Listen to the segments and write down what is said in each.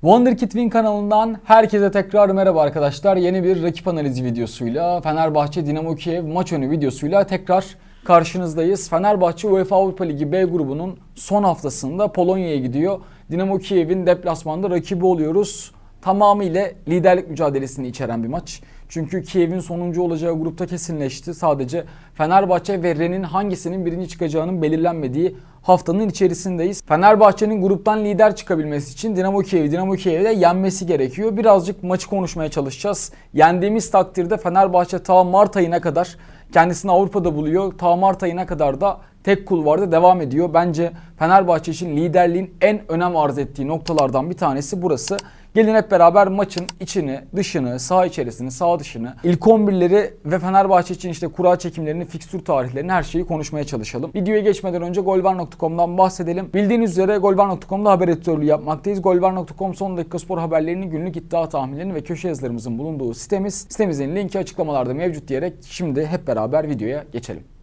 Wonderkid Win kanalından herkese tekrar merhaba arkadaşlar. Yeni bir rakip analizi videosuyla Fenerbahçe Dinamo Kiev maç önü videosuyla tekrar karşınızdayız. Fenerbahçe UEFA Avrupa Ligi B grubunun son haftasında Polonya'ya gidiyor. Dinamo Kiev'in deplasmanda rakibi oluyoruz. Tamamıyla liderlik mücadelesini içeren bir maç. Çünkü Kiev'in sonuncu olacağı grupta kesinleşti. Sadece Fenerbahçe ve Ren'in hangisinin birinci çıkacağının belirlenmediği haftanın içerisindeyiz. Fenerbahçe'nin gruptan lider çıkabilmesi için Dinamo Kiev'i Dinamo Kiev'i de yenmesi gerekiyor. Birazcık maçı konuşmaya çalışacağız. Yendiğimiz takdirde Fenerbahçe ta Mart ayına kadar kendisini Avrupa'da buluyor. Ta Mart ayına kadar da tek kulvarda devam ediyor. Bence Fenerbahçe için liderliğin en önem arz ettiği noktalardan bir tanesi burası. Gelin hep beraber maçın içini, dışını, sağ içerisini, sağ dışını, ilk 11'leri ve Fenerbahçe için işte kura çekimlerini, fikstür tarihlerini her şeyi konuşmaya çalışalım. Videoya geçmeden önce golvar.com'dan bahsedelim. Bildiğiniz üzere golvar.com'da haber editörlüğü yapmaktayız. Golvar.com son dakika spor haberlerini, günlük iddia tahminlerini ve köşe yazılarımızın bulunduğu sitemiz. Sitemizin linki açıklamalarda mevcut diyerek şimdi hep beraber videoya geçelim.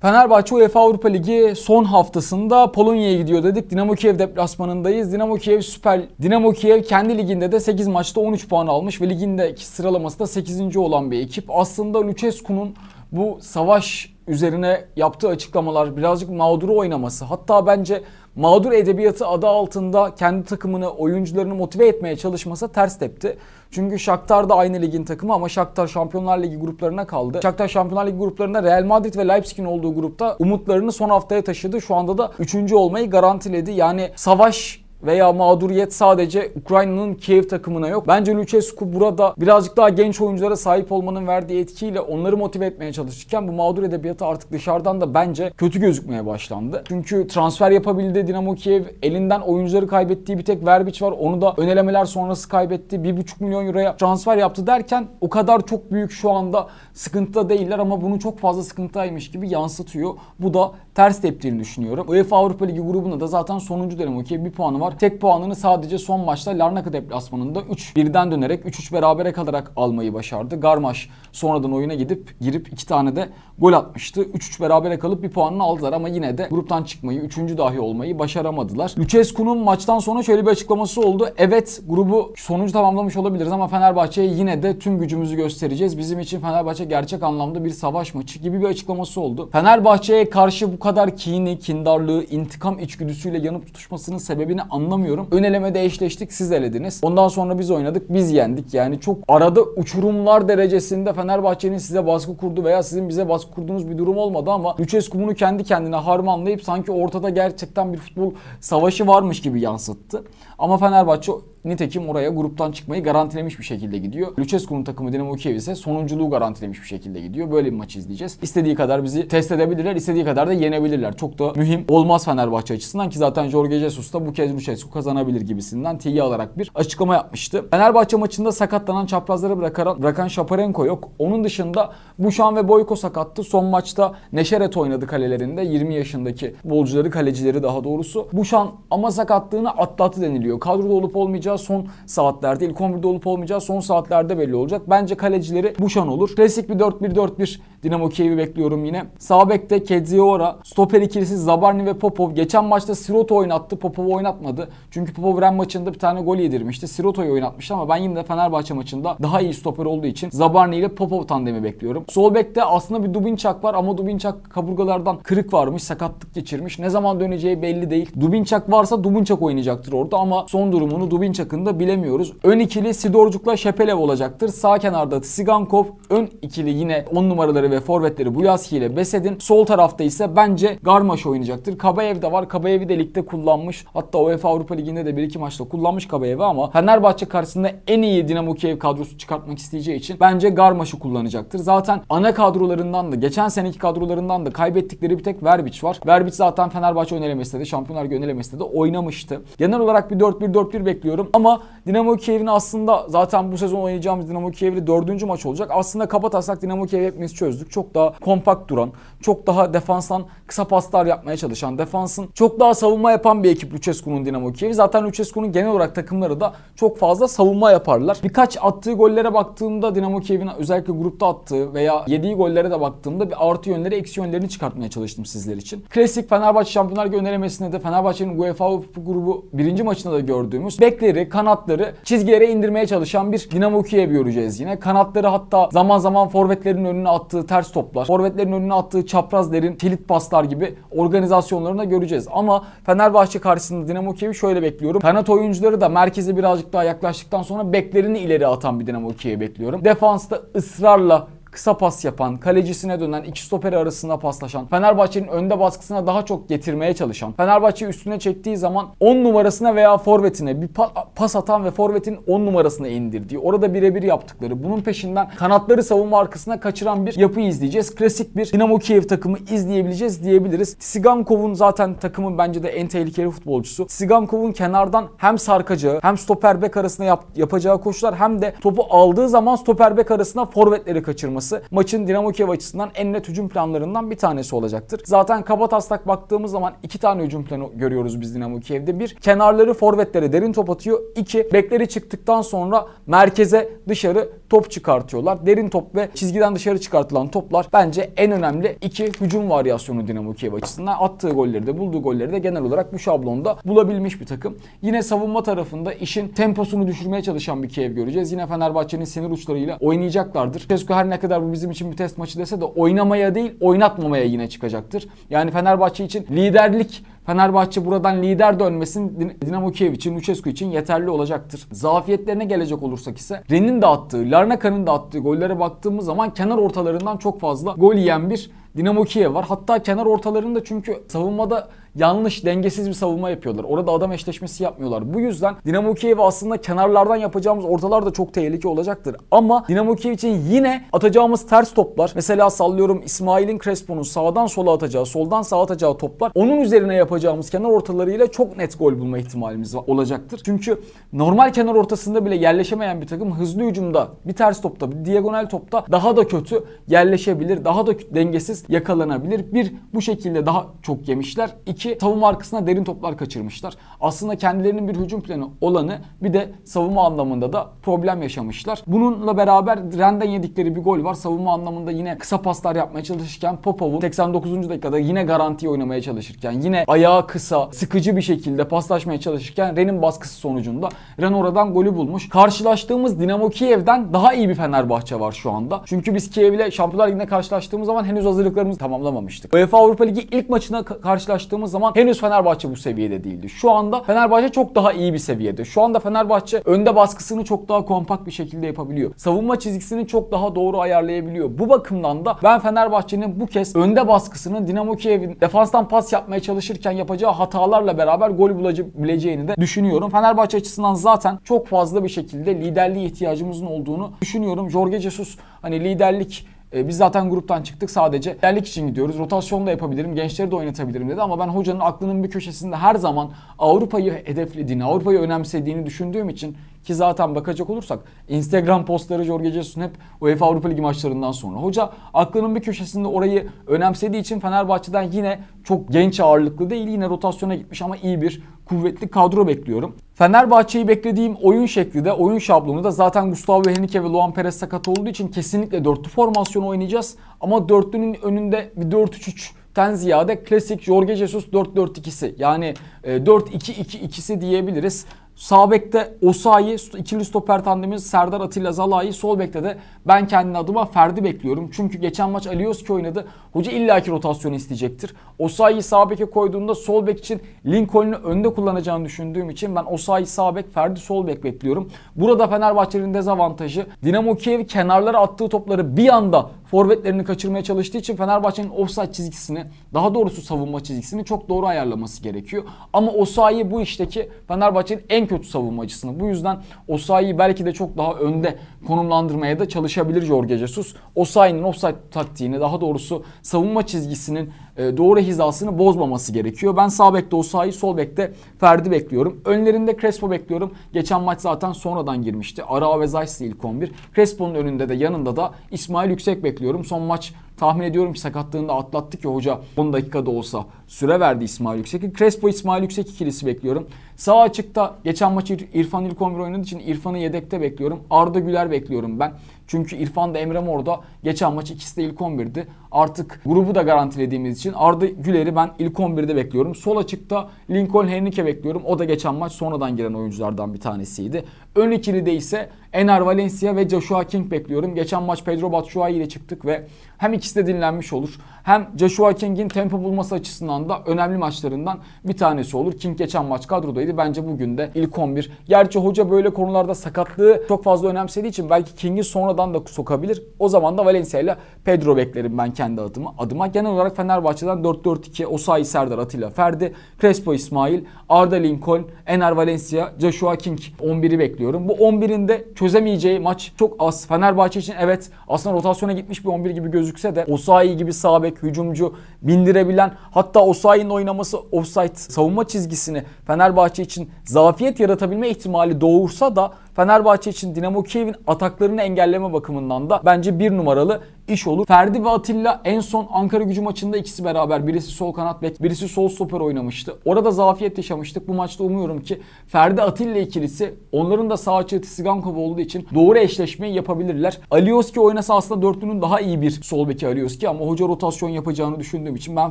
Fenerbahçe UEFA Avrupa Ligi son haftasında Polonya'ya gidiyor dedik. Dinamo Kiev deplasmanındayız. Dinamo Kiev süper. Dinamo Kiev kendi liginde de 8 maçta 13 puan almış ve ligindeki sıralaması da 8. olan bir ekip. Aslında Lucescu'nun bu savaş üzerine yaptığı açıklamalar birazcık mağduru oynaması hatta bence mağdur edebiyatı adı altında kendi takımını oyuncularını motive etmeye çalışması ters tepti. Çünkü Shakhtar da aynı ligin takımı ama Shakhtar Şampiyonlar Ligi gruplarına kaldı. Shakhtar Şampiyonlar Ligi gruplarında Real Madrid ve Leipzig'in olduğu grupta umutlarını son haftaya taşıdı. Şu anda da 3. olmayı garantiledi. Yani savaş veya mağduriyet sadece Ukrayna'nın Kiev takımına yok. Bence Lucescu burada birazcık daha genç oyunculara sahip olmanın verdiği etkiyle onları motive etmeye çalışırken bu mağdur edebiyatı artık dışarıdan da bence kötü gözükmeye başlandı. Çünkü transfer yapabildi Dinamo Kiev. Elinden oyuncuları kaybettiği bir tek Verbic var. Onu da önelemeler sonrası kaybetti. 1,5 milyon euroya transfer yaptı derken o kadar çok büyük şu anda sıkıntıda değiller ama bunu çok fazla sıkıntıymış gibi yansıtıyor. Bu da ters teptiğini düşünüyorum. UEFA Avrupa Ligi grubunda da zaten sonuncu Dinamo Kiev bir puanı var. Tek puanını sadece son maçta Larnaca deplasmanında 3-1'den dönerek 3-3 berabere kalarak almayı başardı. Garmaş sonradan oyuna gidip girip iki tane de gol atmıştı. 3-3 berabere kalıp bir puanını aldılar ama yine de gruptan çıkmayı, 3. dahi olmayı başaramadılar. Lucescu'nun maçtan sonra şöyle bir açıklaması oldu. Evet grubu sonuncu tamamlamış olabiliriz ama Fenerbahçe'ye yine de tüm gücümüzü göstereceğiz. Bizim için Fenerbahçe gerçek anlamda bir savaş maçı gibi bir açıklaması oldu. Fenerbahçe'ye karşı bu kadar kini, kindarlığı, intikam içgüdüsüyle yanıp tutuşmasının sebebini anlamıyorum. Ön elemede eşleştik, siz elediniz. Ondan sonra biz oynadık, biz yendik. Yani çok arada uçurumlar derecesinde Fenerbahçe'nin size baskı kurdu veya sizin bize baskı kurduğunuz bir durum olmadı ama Lucescu bunu kendi kendine harmanlayıp sanki ortada gerçekten bir futbol savaşı varmış gibi yansıttı. Ama Fenerbahçe nitekim oraya gruptan çıkmayı garantilemiş bir şekilde gidiyor. Lucescu'nun takımı Dinamo Kiev ise sonunculuğu garantilemiş bir şekilde gidiyor. Böyle bir maç izleyeceğiz. İstediği kadar bizi test edebilirler, istediği kadar da yenebilirler. Çok da mühim olmaz Fenerbahçe açısından ki zaten Jorge Jesus da bu kez Lucescu kazanabilir gibisinden tiye alarak bir açıklama yapmıştı. Fenerbahçe maçında sakatlanan çaprazları bırakan, bırakan Şaparenko yok. Onun dışında Buşan ve Boyko sakattı. Son maçta Neşeret oynadı kalelerinde. 20 yaşındaki futbolcuları, kalecileri daha doğrusu. Buşan ama sakatlığını atlattı deniliyor. Kadroda olup olmayacağı son saatlerde, ilk 11'de olup olmayacağı son saatlerde belli olacak. Bence kalecileri Buşan olur. Klasik bir 4-1-4-1 Dinamo Kiev'i bekliyorum yine. Sağ bekte Kedziora, stoper ikilisi Zabarni ve Popov. Geçen maçta Sirot'u oynattı, Popov'u oynatmadı. Çünkü Popov Ren maçında bir tane gol yedirmişti. Siroto'yu oynatmıştı ama ben yine de Fenerbahçe maçında daha iyi stoper olduğu için Zabarni ile Popov tandemi bekliyorum. Sol bekte aslında bir Dubinçak var ama Dubinçak kaburgalardan kırık varmış, sakatlık geçirmiş. Ne zaman döneceği belli değil. Dubinçak varsa Dubinçak oynayacaktır orada ama son durumunu Dubinçak'ın da bilemiyoruz. Ön ikili Sidorcuk'la Şepelev olacaktır. Sağ kenarda Tsigankov, ön ikili yine 10 numaraları ve forvetleri Buyaski ile Besedin. Sol tarafta ise bence Garmaş oynayacaktır. Kabayev de var. Kabayev'i de ligde kullanmış. Hatta UEFA Avrupa Ligi'nde de bir iki maçta kullanmış Kabayev'i ama Fenerbahçe karşısında en iyi Dinamo Kiev kadrosu çıkartmak isteyeceği için bence Garmaş'ı kullanacaktır. Zaten ana kadrolarından da geçen seneki kadrolarından da kaybettikleri bir tek Verbic var. Verbic zaten Fenerbahçe önelemesinde de Şampiyonlar Ligi önelemesinde de oynamıştı. Genel olarak bir 4-1-4-1 bekliyorum ama Dinamo Kiev'in aslında zaten bu sezon oynayacağımız Dinamo Kiev'li dördüncü maç olacak. Aslında kaba taslak Dinamo Kiev'i hepimiz çözdük. Gözlük çok daha kompakt duran, çok daha defanstan kısa paslar yapmaya çalışan, defansın çok daha savunma yapan bir ekip Lucescu'nun Dinamo Kiev'i. Zaten Lucescu'nun genel olarak takımları da çok fazla savunma yaparlar. Birkaç attığı gollere baktığımda Dinamo Kiev'in özellikle grupta attığı veya yediği gollere de baktığımda bir artı yönleri eksi yönlerini çıkartmaya çalıştım sizler için. Klasik Fenerbahçe Şampiyonlar Ligi de Fenerbahçe'nin UEFA Avrupa grubu birinci maçında da gördüğümüz bekleri, kanatları çizgilere indirmeye çalışan bir Dinamo Kiev göreceğiz yine. Kanatları hatta zaman zaman forvetlerin önüne attığı ters toplar, forvetlerin önüne attığı çapraz derin kilit paslar gibi organizasyonlarını da göreceğiz. Ama Fenerbahçe karşısında Dinamo Kiev'i şöyle bekliyorum. Kanat oyuncuları da merkeze birazcık daha yaklaştıktan sonra beklerini ileri atan bir Dinamo Kiev'i bekliyorum. Defansta ısrarla kısa pas yapan, kalecisine dönen, iki stoperi arasında paslaşan, Fenerbahçe'nin önde baskısına daha çok getirmeye çalışan, Fenerbahçe üstüne çektiği zaman 10 numarasına veya forvetine bir pa- pas atan ve forvetin 10 numarasına indirdiği, orada birebir yaptıkları, bunun peşinden kanatları savunma arkasına kaçıran bir yapı izleyeceğiz. Klasik bir Dinamo Kiev takımı izleyebileceğiz diyebiliriz. Sigankov'un zaten takımın bence de en tehlikeli futbolcusu. Sigankov'un kenardan hem sarkacağı hem stoper bek arasında yap- yapacağı koşular hem de topu aldığı zaman stoper bek arasına forvetleri kaçırması maçın Dinamo Kiev açısından en net hücum planlarından bir tanesi olacaktır. Zaten kaba taslak baktığımız zaman iki tane hücum planı görüyoruz biz Dinamo Kiev'de. Bir, kenarları forvetlere derin top atıyor. İki, bekleri çıktıktan sonra merkeze dışarı top çıkartıyorlar. Derin top ve çizgiden dışarı çıkartılan toplar bence en önemli iki hücum varyasyonu Dinamo Kiev açısından. Attığı golleri de bulduğu golleri de genel olarak bu şablonda bulabilmiş bir takım. Yine savunma tarafında işin temposunu düşürmeye çalışan bir Kiev göreceğiz. Yine Fenerbahçe'nin sinir uçlarıyla oynayacaklardır. Cesko her ne kadar bu bizim için bir test maçı dese de oynamaya değil oynatmamaya yine çıkacaktır. Yani Fenerbahçe için liderlik Fenerbahçe buradan lider dönmesin Din- Dinamo Kiev için, Lucescu için yeterli olacaktır. Zafiyetlerine gelecek olursak ise Ren'in de attığı, Larnaka'nın da attığı gollere baktığımız zaman kenar ortalarından çok fazla gol yiyen bir Dinamo Kiev var. Hatta kenar ortalarında çünkü savunmada yanlış, dengesiz bir savunma yapıyorlar. Orada adam eşleşmesi yapmıyorlar. Bu yüzden Dinamo Kiev'e aslında kenarlardan yapacağımız ortalar da çok tehlike olacaktır. Ama Dinamo Kiev için yine atacağımız ters toplar. Mesela sallıyorum İsmail'in Crespo'nun sağdan sola atacağı, soldan sağa atacağı toplar. Onun üzerine yapacağımız kenar ortalarıyla çok net gol bulma ihtimalimiz olacaktır. Çünkü normal kenar ortasında bile yerleşemeyen bir takım hızlı hücumda bir ters topta, bir diagonal topta daha da kötü yerleşebilir. Daha da dengesiz yakalanabilir. Bir, bu şekilde daha çok yemişler. İki, savunma arkasına derin toplar kaçırmışlar. Aslında kendilerinin bir hücum planı olanı bir de savunma anlamında da problem yaşamışlar. Bununla beraber Ren'den yedikleri bir gol var. Savunma anlamında yine kısa paslar yapmaya çalışırken Popov'un 89. dakikada yine garantiye oynamaya çalışırken yine ayağı kısa, sıkıcı bir şekilde paslaşmaya çalışırken Ren'in baskısı sonucunda Ren oradan golü bulmuş. Karşılaştığımız Dinamo Kiev'den daha iyi bir Fenerbahçe var şu anda. Çünkü biz Kiev ile Şampiyonlar Ligi'nde karşılaştığımız zaman henüz hazırlıklarımızı tamamlamamıştık. UEFA Avrupa Ligi ilk maçına ka- karşılaştığımız zaman henüz Fenerbahçe bu seviyede değildi. Şu anda Fenerbahçe çok daha iyi bir seviyede. Şu anda Fenerbahçe önde baskısını çok daha kompakt bir şekilde yapabiliyor. Savunma çizgisini çok daha doğru ayarlayabiliyor. Bu bakımdan da ben Fenerbahçe'nin bu kez önde baskısını Dinamo Kiev'in defanstan pas yapmaya çalışırken yapacağı hatalarla beraber gol bulabileceğini de düşünüyorum. Fenerbahçe açısından zaten çok fazla bir şekilde liderliğe ihtiyacımızın olduğunu düşünüyorum. Jorge Jesus hani liderlik e, biz zaten gruptan çıktık sadece liderlik için gidiyoruz. Rotasyon da yapabilirim, gençleri de oynatabilirim dedi ama ben hocanın aklının bir köşesinde her zaman Avrupa'yı hedeflediğini, Avrupa'yı önemsediğini düşündüğüm için ki zaten bakacak olursak Instagram postları Jorge Jesus'un hep UEFA Avrupa Ligi maçlarından sonra. Hoca aklının bir köşesinde orayı önemsediği için Fenerbahçe'den yine çok genç ağırlıklı değil yine rotasyona gitmiş ama iyi bir kuvvetli kadro bekliyorum. Fenerbahçe'yi beklediğim oyun şekli de oyun şablonu da zaten Gustavo Henrique ve Luan Perez sakat olduğu için kesinlikle dörtlü formasyon oynayacağız. Ama dörtlünün önünde bir 4-3-3 ten ziyade klasik Jorge Jesus 4-4-2'si yani e, 4-2-2-2'si diyebiliriz. Sağ bekte Osayi, ikili stoper tandemimiz Serdar Atilla Zalai. Sol bekte de ben kendi adıma Ferdi bekliyorum. Çünkü geçen maç Alioski oynadı. Hoca illaki rotasyon isteyecektir. Osayi'yi sağ beke koyduğunda sol bek için Lincoln'u önde kullanacağını düşündüğüm için ben Osayi sağ bek, Ferdi sol bek bekliyorum. Burada Fenerbahçe'nin dezavantajı Dinamo Kiev kenarlara attığı topları bir anda forvetlerini kaçırmaya çalıştığı için Fenerbahçe'nin offside çizgisini, daha doğrusu savunma çizgisini çok doğru ayarlaması gerekiyor. Ama Osayi bu işteki Fenerbahçe'nin en kötü savunmacısını. Bu yüzden Osayi'yi belki de çok daha önde konumlandırmaya da çalışabilir Jorge Jesus. Osayi'nin offside taktiğini, daha doğrusu savunma çizgisinin doğru hizasını bozmaması gerekiyor. Ben sağ bekte Osayi, sol bekte Ferdi bekliyorum. Önlerinde Crespo bekliyorum. Geçen maç zaten sonradan girmişti. Ara ve Zayt'si ilk 11. Crespo'nun önünde de yanında da İsmail Yüksek bekliyorum. Son maç tahmin ediyorum ki sakatlığında atlattı ki hoca 10 dakikada olsa süre verdi İsmail Yüksek'i. Crespo İsmail Yüksek ikilisi bekliyorum. Sağ açıkta geçen maç İr- İrfan ilk 11 oynadığı için İrfan'ı yedekte bekliyorum. Arda Güler bekliyorum ben. Çünkü İrfan da Emre Mor da geçen maç ikisi de ilk 11'di. Artık grubu da garantilediğimiz için Arda Güler'i ben ilk 11'de bekliyorum. Sol açıkta Lincoln Henrique bekliyorum. O da geçen maç sonradan giren oyunculardan bir tanesiydi. Ön ikilide ise Ener Valencia ve Joshua King bekliyorum. Geçen maç Pedro Batshuayi ile çıktık ve hem ikisi de dinlenmiş olur. Hem Joshua King'in tempo bulması açısından da önemli maçlarından bir tanesi olur. King geçen maç kadrodaydı. Bence bugün de ilk 11. Gerçi hoca böyle konularda sakatlığı çok fazla önemsediği için belki King'i sonradan da sokabilir. O zaman da Valencia ile Pedro beklerim ben kendi adıma. adıma. Genel olarak Fenerbahçe'den 4-4-2 Osayi Serdar Atilla Ferdi, Crespo İsmail, Arda Lincoln, Ener Valencia, Joshua King 11'i bekliyorum. Bu 11'in de çözemeyeceği maç çok az. Fenerbahçe için evet aslında rotasyona gitmiş bir 11 gibi gözükse de Osayi gibi sağ bek, hücumcu bindirebilen hatta Osayi'nin oynaması offside savunma çizgisini Fenerbahçe için zafiyet yaratabilme ihtimali doğursa da Fenerbahçe için Dinamo Kiev'in ataklarını engelleme bakımından da bence bir numaralı iş olur. Ferdi ve Atilla en son Ankara gücü maçında ikisi beraber birisi sol kanat bek birisi sol stoper oynamıştı. Orada zafiyet yaşamıştık. Bu maçta umuyorum ki Ferdi Atilla ikilisi onların da sağ açığı Tsigankov olduğu için doğru eşleşmeyi yapabilirler. Alioski oynasa aslında dörtlünün daha iyi bir sol beki Alioski ama hoca rotasyon yapacağını düşündüğüm için ben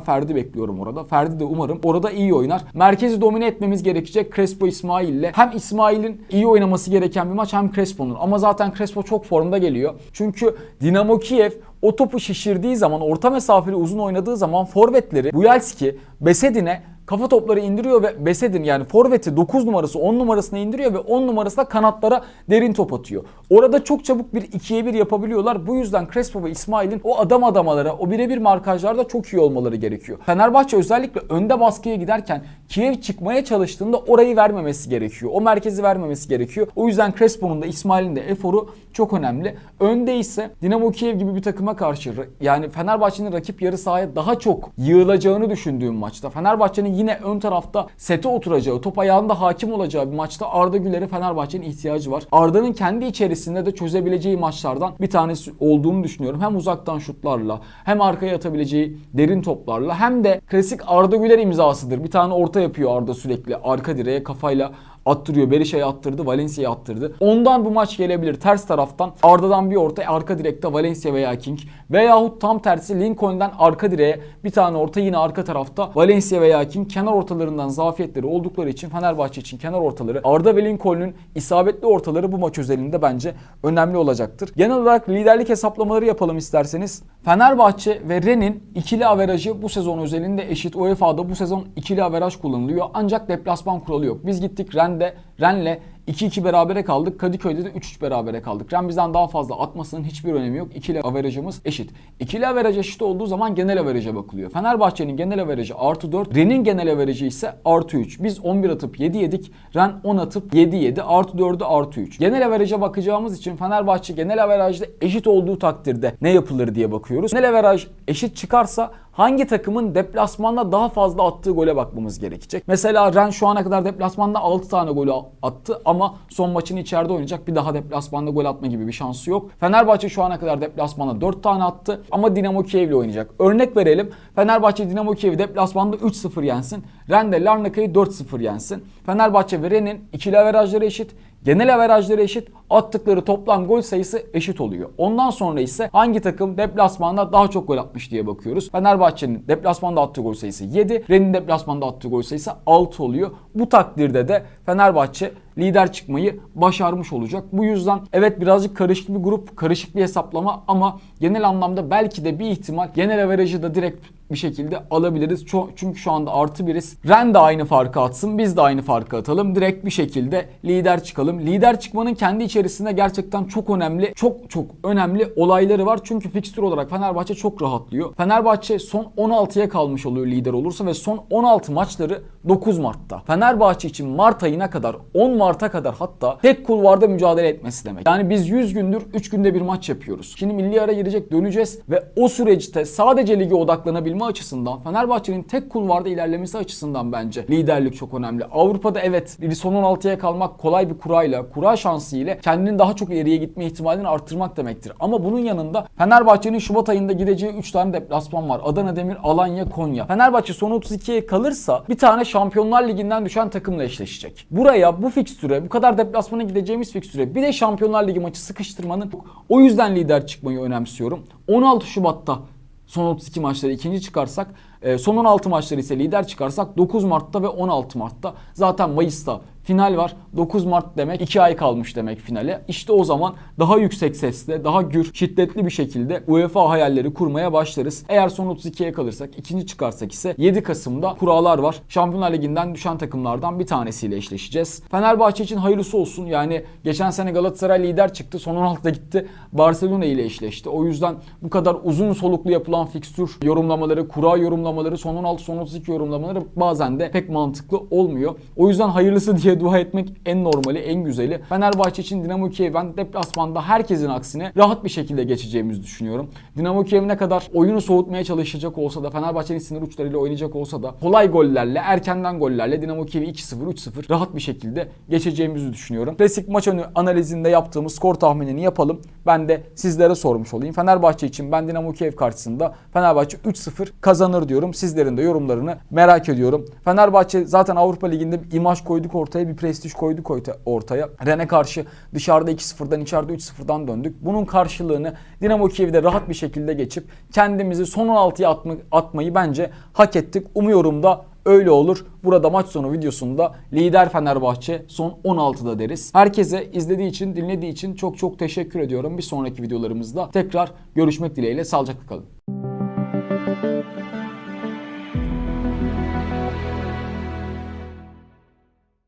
Ferdi bekliyorum orada. Ferdi de umarım orada iyi oynar. Merkezi domine etmemiz gerekecek Crespo İsmail ile. Hem İsmail'in iyi oynaması gereken bir maç hem Crespo'nun. Ama zaten Crespo çok formda geliyor. Çünkü Dinamo Kiev o topu şişirdiği zaman, orta mesafeli uzun oynadığı zaman forvetleri Buyalski, Besedin'e kafa topları indiriyor ve Besedin yani forveti 9 numarası 10 numarasına indiriyor ve 10 numarasına kanatlara derin top atıyor. Orada çok çabuk bir 2'ye 1 yapabiliyorlar. Bu yüzden Crespo ve İsmail'in o adam adamalara, o birebir markajlarda çok iyi olmaları gerekiyor. Fenerbahçe özellikle önde baskıya giderken Kiev çıkmaya çalıştığında orayı vermemesi gerekiyor. O merkezi vermemesi gerekiyor. O yüzden Crespo'nun da İsmail'in de eforu çok önemli. Önde ise Dinamo Kiev gibi bir takıma karşı yani Fenerbahçe'nin rakip yarı sahaya daha çok yığılacağını düşündüğüm maçta. Fenerbahçe'nin yine ön tarafta sete oturacağı, top ayağında hakim olacağı bir maçta Arda Güler'e Fenerbahçe'nin ihtiyacı var. Arda'nın kendi içerisinde de çözebileceği maçlardan bir tanesi olduğunu düşünüyorum. Hem uzaktan şutlarla hem arkaya atabileceği derin toplarla hem de klasik Arda Güler imzasıdır. Bir tane orta yapıyor Arda sürekli arka direğe kafayla attırıyor. Berisha'ya attırdı, Valencia'ya attırdı. Ondan bu maç gelebilir. Ters taraftan Arda'dan bir orta, arka direkte Valencia veya King. Veyahut tam tersi Lincoln'den arka direğe bir tane orta yine arka tarafta Valencia veya King. Kenar ortalarından zafiyetleri oldukları için Fenerbahçe için kenar ortaları Arda ve Lincoln'un isabetli ortaları bu maç özelinde bence önemli olacaktır. Genel olarak liderlik hesaplamaları yapalım isterseniz. Fenerbahçe ve Ren'in ikili averajı bu sezon özelinde eşit. UEFA'da bu sezon ikili averaj kullanılıyor. Ancak deplasman kuralı yok. Biz gittik Ren'de Ren'le 2-2 berabere kaldık. Kadıköy'de de 3-3 berabere kaldık. Ren bizden daha fazla atmasının hiçbir önemi yok. İkili averajımız eşit. İkili averaj eşit olduğu zaman genel averaja bakılıyor. Fenerbahçe'nin genel averajı artı 4. Ren'in genel averajı ise artı 3. Biz 11 atıp 7 yedik. Ren 10 atıp 7 yedi. Artı 4'ü artı 3. Genel averaja bakacağımız için Fenerbahçe genel averajda eşit olduğu takdirde ne yapılır diye bakıyoruz. Genel averaj eşit çıkarsa hangi takımın deplasmanda daha fazla attığı gole bakmamız gerekecek. Mesela Ren şu ana kadar deplasmanda 6 tane gol attı ama son maçını içeride oynayacak. Bir daha deplasmanda gol atma gibi bir şansı yok. Fenerbahçe şu ana kadar deplasmanda 4 tane attı ama Dinamo Kiev ile oynayacak. Örnek verelim. Fenerbahçe Dinamo Kiev'i deplasmanda 3-0 yensin. Ren de Larnaka'yı 4-0 yensin. Fenerbahçe ve Ren'in ikili averajları eşit. Genel averajları eşit, attıkları toplam gol sayısı eşit oluyor. Ondan sonra ise hangi takım deplasmanda daha çok gol atmış diye bakıyoruz. Fenerbahçe'nin deplasmanda attığı gol sayısı 7, Ren'in deplasmanda attığı gol sayısı 6 oluyor. Bu takdirde de Fenerbahçe lider çıkmayı başarmış olacak. Bu yüzden evet birazcık karışık bir grup, karışık bir hesaplama ama genel anlamda belki de bir ihtimal genel averajı da direkt bir şekilde alabiliriz. Çünkü şu anda artı biriz. Ren de aynı farkı atsın. Biz de aynı farkı atalım. Direkt bir şekilde lider çıkalım. Lider çıkmanın kendi içerisinde gerçekten çok önemli, çok çok önemli olayları var. Çünkü fikstür olarak Fenerbahçe çok rahatlıyor. Fenerbahçe son 16'ya kalmış oluyor lider olursa ve son 16 maçları 9 Mart'ta. Fenerbahçe için Mart ayına kadar 10 Mart'a kadar hatta tek kulvarda mücadele etmesi demek. Yani biz 100 gündür 3 günde bir maç yapıyoruz. Şimdi milli ara girecek döneceğiz ve o süreçte sadece lige odaklanabilme açısından Fenerbahçe'nin tek kulvarda ilerlemesi açısından bence liderlik çok önemli. Avrupa'da evet son 16'ya kalmak kolay bir kurayla, kura şansı ile kendinin daha çok ileriye gitme ihtimalini arttırmak demektir. Ama bunun yanında Fenerbahçe'nin Şubat ayında gideceği 3 tane deplasman var. Adana Demir, Alanya, Konya. Fenerbahçe son 32'ye kalırsa bir tane Şampiyonlar Ligi'nden düşen takımla eşleşecek. Buraya bu fikstüre, bu kadar deplasmana gideceğimiz fikstüre bir de Şampiyonlar Ligi maçı sıkıştırmanın o yüzden lider çıkmayı önemsiyorum. 16 Şubat'ta son 32 maçları ikinci çıkarsak, e, son 16 maçları ise lider çıkarsak 9 Mart'ta ve 16 Mart'ta zaten Mayıs'ta final var. 9 Mart demek 2 ay kalmış demek finale. İşte o zaman daha yüksek sesle, daha gür, şiddetli bir şekilde UEFA hayalleri kurmaya başlarız. Eğer son 32'ye kalırsak, ikinci çıkarsak ise 7 Kasım'da kurallar var. Şampiyonlar Ligi'nden düşen takımlardan bir tanesiyle eşleşeceğiz. Fenerbahçe için hayırlısı olsun. Yani geçen sene Galatasaray lider çıktı. Son 16'da gitti. Barcelona ile eşleşti. O yüzden bu kadar uzun soluklu yapılan fikstür yorumlamaları, kura yorumlamaları, son 16, son 32 yorumlamaları bazen de pek mantıklı olmuyor. O yüzden hayırlısı diye dua etmek en normali, en güzeli. Fenerbahçe için Dinamo Kiev ben deplasmanda herkesin aksine rahat bir şekilde geçeceğimizi düşünüyorum. Dinamo Kiev ne kadar oyunu soğutmaya çalışacak olsa da Fenerbahçe'nin sinir uçlarıyla oynayacak olsa da kolay gollerle, erkenden gollerle Dinamo Kiev'i 2-0, 3-0 rahat bir şekilde geçeceğimizi düşünüyorum. Klasik maç önü analizinde yaptığımız skor tahminini yapalım. Ben de sizlere sormuş olayım. Fenerbahçe için ben Dinamo Kiev karşısında Fenerbahçe 3-0 kazanır diyorum. Sizlerin de yorumlarını merak ediyorum. Fenerbahçe zaten Avrupa Ligi'nde imaj koyduk ortaya, bir prestij koyduk ortaya. Ren'e karşı dışarıda 2-0'dan içeride 3-0'dan döndük. Bunun karşılığını Dinamo Kiev'de rahat bir şekilde geçip kendimizi son 16'ya atma, atmayı bence hak ettik. Umuyorum da öyle olur. Burada maç sonu videosunda lider Fenerbahçe son 16'da deriz. Herkese izlediği için, dinlediği için çok çok teşekkür ediyorum. Bir sonraki videolarımızda tekrar görüşmek dileğiyle. Sağlıcakla kalın.